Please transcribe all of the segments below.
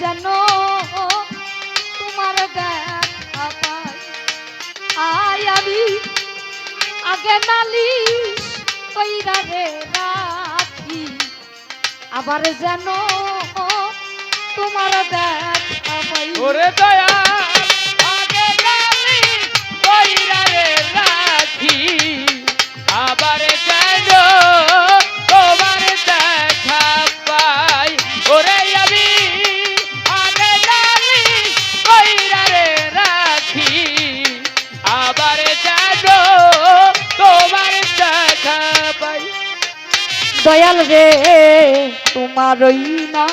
যেন তোমার দেখা আয় আমি আগে নালিশ কইরা রাখি। আবার যেন তোমার দেখা ওরে দয়া আগে গালি কইরা রে দয়াল রে, তোমারই না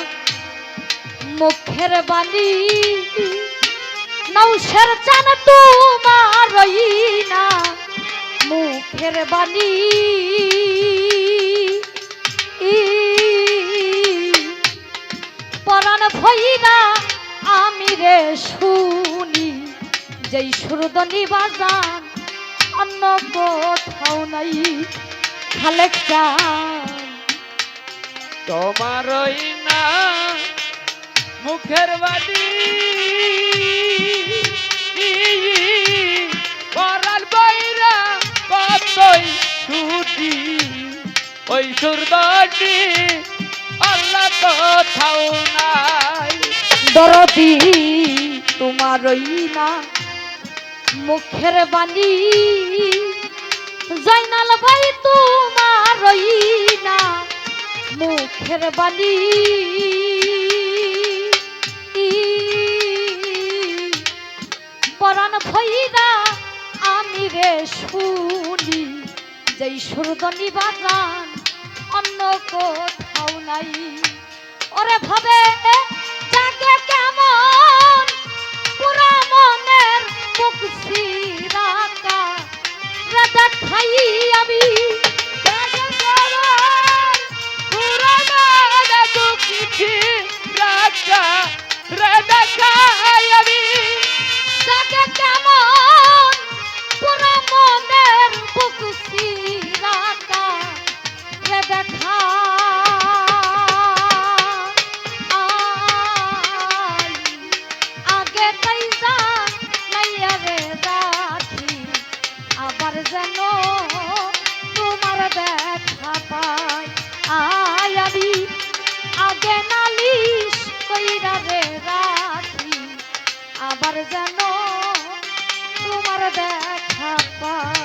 মুখের বাণী। নৌসের চান তোমারই না মুখের বাণী। পরাণ ভইরা আমি রে শুনি, যেই সুরদনি বাজান অন্য কোথাও নাই। খালেক তোমারই না মুখের বাড়ি পরাল বইরা কতই ছুটি ওই সুরদটি আল্লাহ কোথাও নাই। দরদি তোমারই না মুখের বাণী জয়নাল ভাই তোমারই না, মুখের বাণী। পরাণ ভৈরা, আমি রে শুনি, যেই সুরদনি বাগান, অন্য কোথাও নাই। ওরে ভাবে আবার যেন তোমার দেখা পাই। আয় আমি আগে নালিশ কইরা রে রাখি। আবার যেন তোমার দেখা পাই।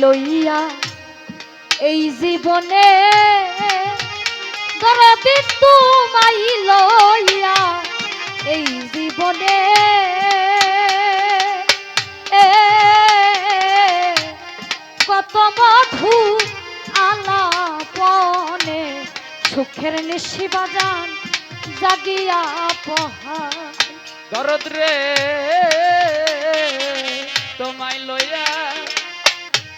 লইয়া এই জীবনে দরদি তোমায় লইয়া এই জীবনে কত মধু আলাপনে সুখের নিশি বাজান জাগিয়া পহাড় দরদ রে তোমায় লইয়া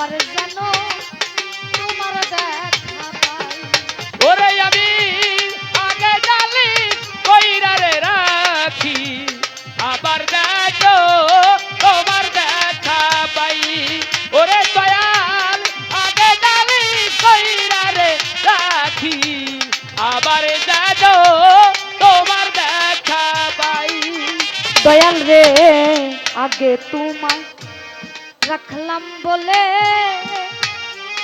আবার যেন তোমার দেখা পাই ওরে আমি আগে জালি কইরা রে রাখি আবার দেখো তোমার দেখা পাই। ওরে দয়াল আগে জালি কইরা রে রাখি আবার দেখো তোমার দেখা পাই। দয়াল রে আগে তোমায় রাখলাম বলে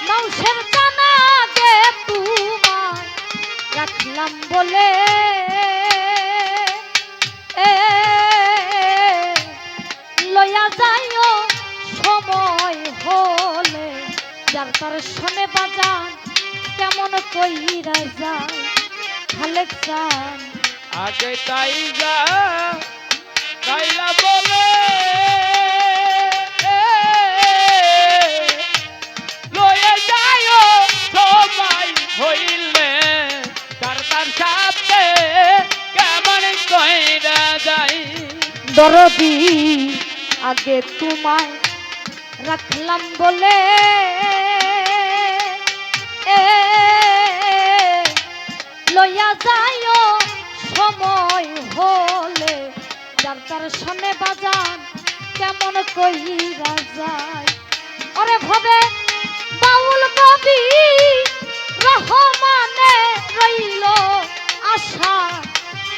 নৌসের জানা আগে তোমায় রাখলাম বলে লয়া যাইও সময় হলে, যার তার শোনে বাজান কেমন কইরা যায়, খালেক চান আগে তাই যা তাইলা বলে। সাথে কেমন কইরা যাই? দরদি, আগে তোমায় রাখলাম বলে লইয়া যাইও সময় হলে, যার তার শোনে বাজান কেমন কইরা যায়? ওরে ভাবে, বাউল কবি রহমানে রইল আশা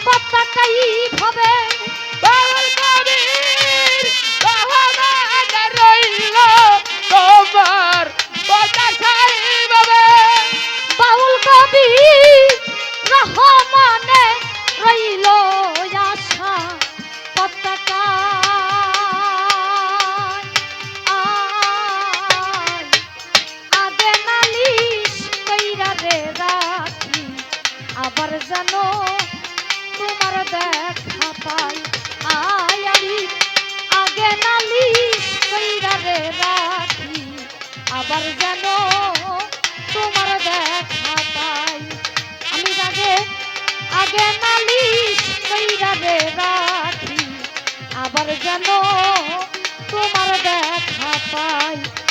পতাকাই ভাবে রাখি। আবার জানো তোমার দেখা পাই। আমি আগে আগে নালিশ কইরা রে রাখি। আবার জানো তোমার দেখা পাই।